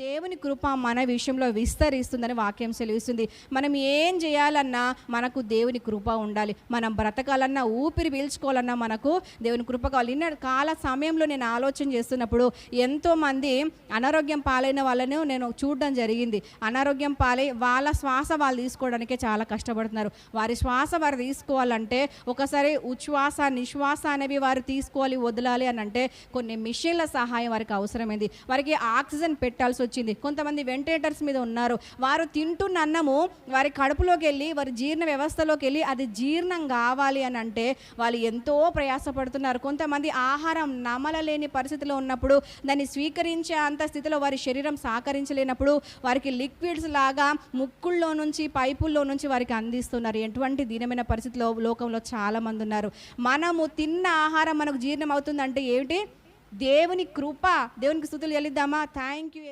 దేవుని కృప మన విషయంలో విస్తరిస్తుందని వాక్యం సెలవిస్తుంది మనం ఏం చేయాలన్నా మనకు దేవుని కృప ఉండాలి. మనం బ్రతకాలన్నా ఊపిరి పీల్చుకోవాలన్నా మనకు దేవుని కృప కావాలి. నిన్న కాల సమయంలో నేను ఆలోచన చేస్తున్నప్పుడు ఎంతోమంది అనారోగ్యం పాలైన వాళ్ళను నేను చూడడం జరిగింది. అనారోగ్యం పాలై వాళ్ళ శ్వాస వాళ్ళు తీసుకోవడానికే చాలా కష్టపడుతున్నారు. వారి శ్వాస వారు తీసుకోవాలంటే ఒకసారి ఉచ్ఛ్వాస నిశ్వాస అనేవి వారు తీసుకోవాలి వదలాలి అని అంటే కొన్ని మిషన్ల సహాయం వారికి అవసరమైంది. వారికి ఆక్సిజన్ పెట్టాల్సి వచ్చింది. కొంతమంది వెంటిలేటర్స్ మీద ఉన్నారు. వారు తింటున్న అన్నము వారి కడుపులోకి వెళ్ళి వారి జీర్ణ వ్యవస్థలోకి వెళ్ళి అది జీర్ణం కావాలి అని అంటే వాళ్ళు ఎంతో ప్రయాసపడుతున్నారు. కొంతమంది ఆహారం నమలలేని పరిస్థితిలో ఉన్నప్పుడు దాన్ని స్వీకరించే అంత స్థితిలో వారి శరీరం సహకరించలేనప్పుడు వారికి లిక్విడ్స్ లాగా ముక్కుల్లో నుంచి పైపుల్లో నుంచి వారికి అందిస్తున్నారు. ఎటువంటి దీనమైన పరిస్థితిలో లోకంలో చాలామంది ఉన్నారు. మనము తిన్న ఆహారం మనకు జీర్ణం అవుతుందంటే ఏమిటి? దేవుని కృప. దేవునికి స్థుతులు చెల్లిద్దామా? Thank you